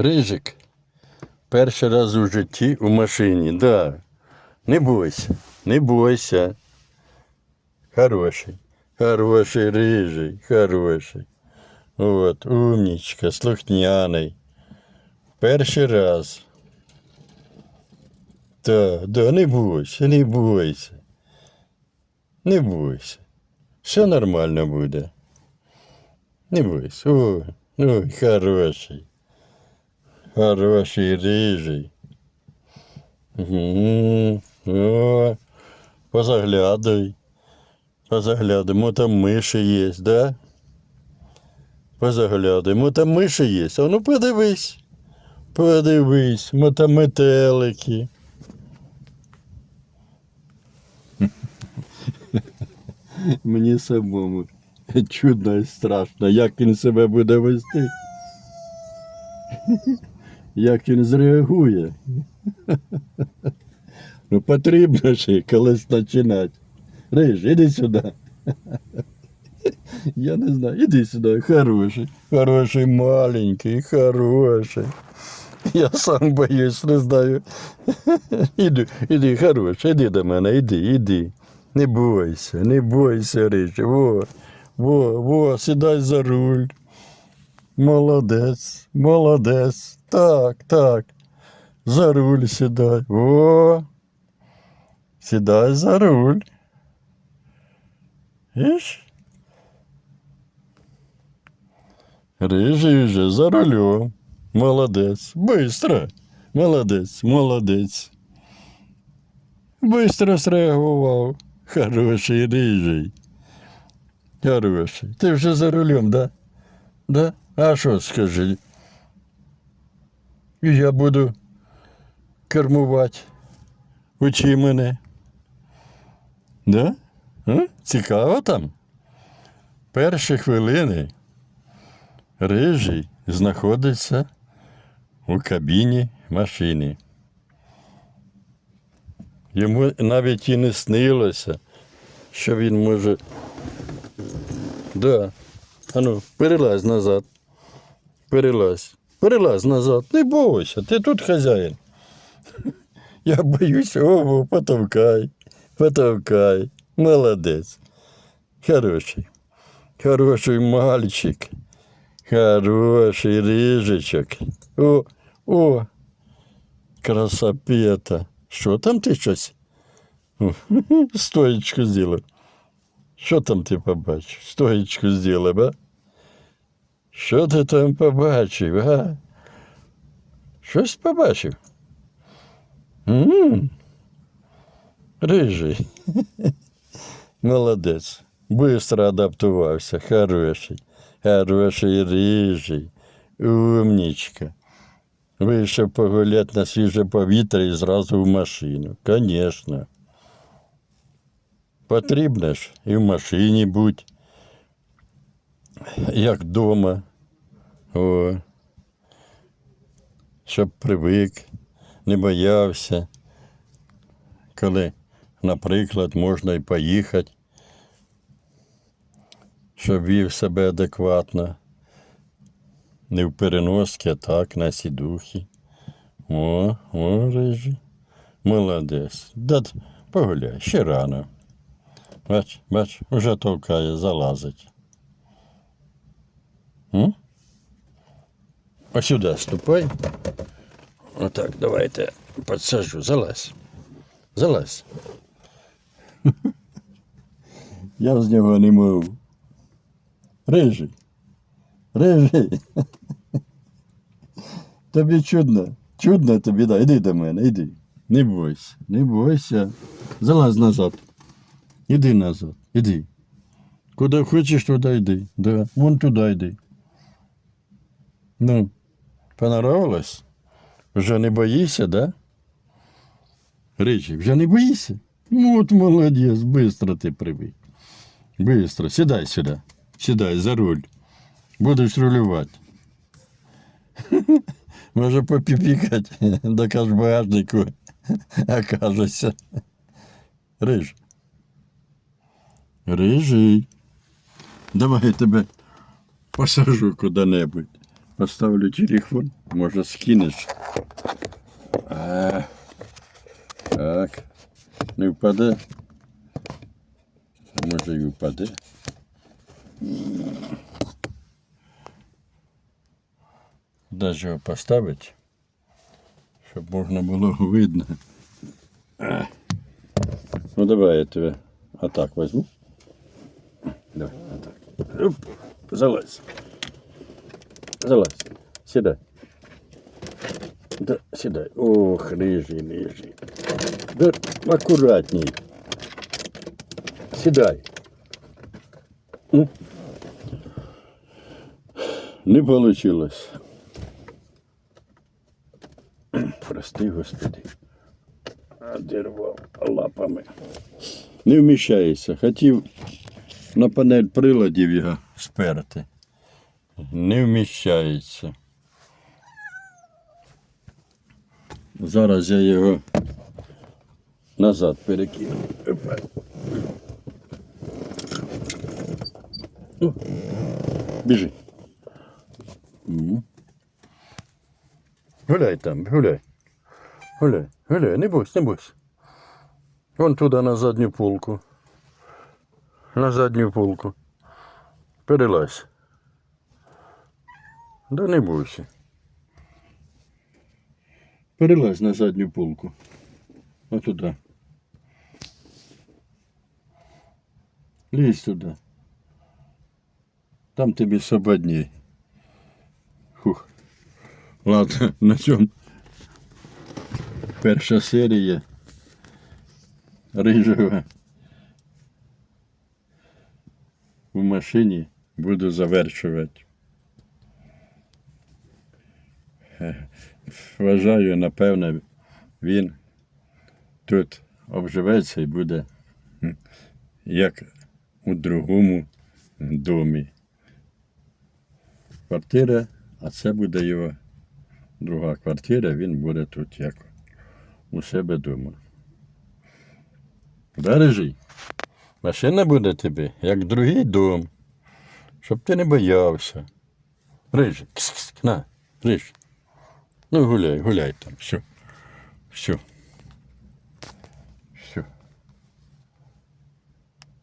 Рижик. Перший раз у житті у машині, да. Не бойся, не бойся. Хороший, хороший рижий, хороший. От, умнічка, слухняний. Перший раз. Да, да, не бойся, не бойся. Не бойся. Все нормально буде. Не бойся. Ой, ой, хороший. Хороший рижий. О, позаглядуй. Позаглядуй. Там миші є, да? Позаглядуй. Мо там миші є. А ну подивись. Подивись, мо там метелики. Мені самому чудно і страшно, як він себе буде вести. Як він зреагує. Ну, потрібно ж колись починати. Риж, іди сюди. Я не знаю, іди сюди, хороший, хороший, маленький, хороший. Я сам боюсь, не знаю. Іди, іди, хороший, іди до мене, іди, іди. Не бойся, не бойся, Рич. Во, во, во, сідай за руль. Молодець, молодець. Так, так. За руль сідай. Во. Сідай за руль. Іш? Рижий вже за рулем. Молодець. Быстро. Молодець, молодець. Быстро среагував. Хороший рижий. Хороший. Ти вже за рулем, да? Да? А що скажи? І Я буду кермувати. Учи мене. Да? А? Цікаво там? Перші хвилини рижий знаходиться у кабіні машини. Йому навіть і не снилося, що він може. Да. Ану, перелазь назад. Перелазь. Перелазь назад. Не бойся, ти тут хазяїн. Я боюсь, о, потовкай, потовкай. Молодець. Хороший. Хороший мальчик. Хороший рижичок. О, о, красопета. Що там ти щось? О, Стоечку зробив. Що там ти побачив? Стоечку зробив, а? Що ти там побачив, а? Щось побачив? м Рижий. Молодець. Быстро адаптувався. Хороший. Хороший рижий. Умнічка. Вийшов погуляти на свіже повітря і зразу в машину. Конечно. Потрібно ж і в машині будь, як вдома. О. Щоб привик, не боявся. Коли, наприклад, можна і поїхати, щоб вів себе адекватно. Не в переноски, а так, на сідухі. О, о, рижі. Молодець. Да, погуляй, ще рано. Бач, бач, уже товкає, залазить. М? Ось сюди ступай. Отак, давайте підсаджу, залазь. Залазь. Я з нього не можу. Рижий. Рижий. Тобі чудно. Чудно тобі, да. Іди до мене, іди. Не бойся, не бойся. Залазь назад. Іди назад, іди. Куди хочеш, туди йди. Да. Вон туди йди. Ну, понравилось? Вже не боїшся, да? Речі, вже не боїшся? Ну, от молодець, быстро ти привик. Быстро. Сідай сюди. Сідай за руль. Будеш рулювати. Може попіпікати до кашбажнику окажеться. Риж. Рижий. Давай я тебе посажу куди-небудь. Поставлю телефон, може скинеш. А, так. Не впаде. А може і впаде. Де ж його поставити? Щоб можна видно. А. Ну давай я тебе отак возьму. Давай, отак. Оп, залазь. Залазь. Сідай. Да, сідай. Ох, рижий, рижий. Да, акуратней. Сідай. Не получилось. Прости, Господи. Одервав лапами. Не вміщається. Хотів на панель приладів його сперти. Не вміщається. Зараз я його назад перекину. Біжи. Гуляй там, гуляй. Гуляй, гуляй, не бойся, не бойся. Вон туди на задню полку. На задню полку. Перелазь. Да не бойся. Перелазь на задню полку. А туди. Лізь туди. Там тобі свободней. Фух. Ладно, на цьому перша серія рижого в машині буду завершувати. Вважаю, напевне, він тут обживеться і буде як у другому домі. Квартира, а це буде його друга квартира, він буде тут як у себе вдома. Бережи. Машина буде тобі, як другий дом, щоб ти не боявся. Рижи, кс-кс, на, риж. Ну гуляй, гуляй там, все. Все.